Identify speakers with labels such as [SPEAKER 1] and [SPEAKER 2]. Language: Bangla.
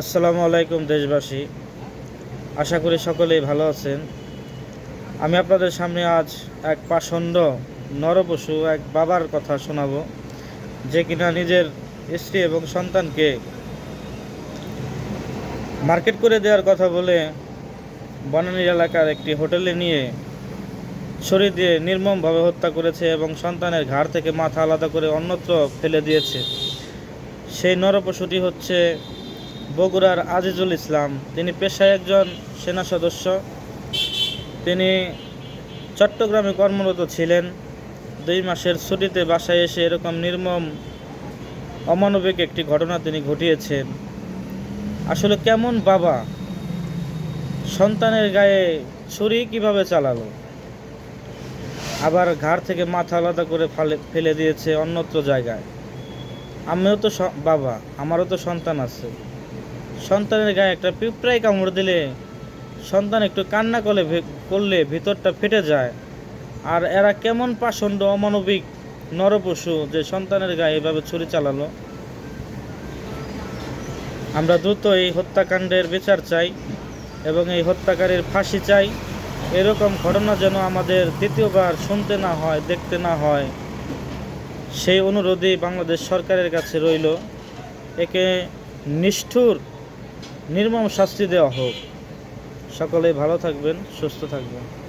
[SPEAKER 1] আসসালামু আলাইকুম, দেশবাসী। আশা করি সকলেই ভালো আছেন। আমি আপনাদের সামনে আজ এক পাষণ্ড নরপশু, এক বাবার কথা শোনাবো, যে কিনা নিজের স্ত্রী এবং সন্তানকে মার্কেট করে দেওয়ার কথা বলে বনানী এলাকার একটি হোটেলে নিয়ে শরীর দিয়ে নির্মমভাবে হত্যা করেছে এবং সন্তানের ঘাড় থেকে মাথা আলাদা করে অন্যত্র ফেলে দিয়েছে। সেই নরপশুটি হচ্ছে বগুড়ার আজিজুল ইসলাম। তিনি পেশায় একজন সেনা সদস্য। তিনি চট্টগ্রামে কর্মরত ছিলেন। দুই মাসের ছুটিতে বাসায় এসে এরকম নির্মম, অমানবিক একটি ঘটনা তিনি ঘটিয়েছেন। আসলে কেমন বাবা? সন্তানের গায়ে ছুরি কীভাবে চালালো? আবার ঘাড় থেকে মাথা আলাদা করে ফালে দিয়েছে অন্যত্র জায়গায়। আমিও তো বাবা, আমারও তো সন্তান আছে। সন্তানের গায়ে একটা পিঁপড়াই কামড় দিলে সন্তান একটু কান্না করলে করলে ভিতরটা ফেটে যায়। আর এরা কেমন পাষণ্ড, অমানবিক, নরপশু যে সন্তানের গায়ে এভাবে ছুরি চালালো। আমরা দ্রুত এই হত্যাকাণ্ডের বিচার চাই এবং এই হত্যাকারীর ফাঁসি চাই। এরকম ঘটনা যেন আমাদের দ্বিতীয়বার শুনতে না হয়, দেখতে না হয়। সেই অনুরোধই বাংলাদেশ সরকারের কাছে রইল, একে নিষ্ঠুর নির্মম শাস্তি দেওয়া হোক। সকলে ভালো থাকবেন সুস্থ থাকবেন।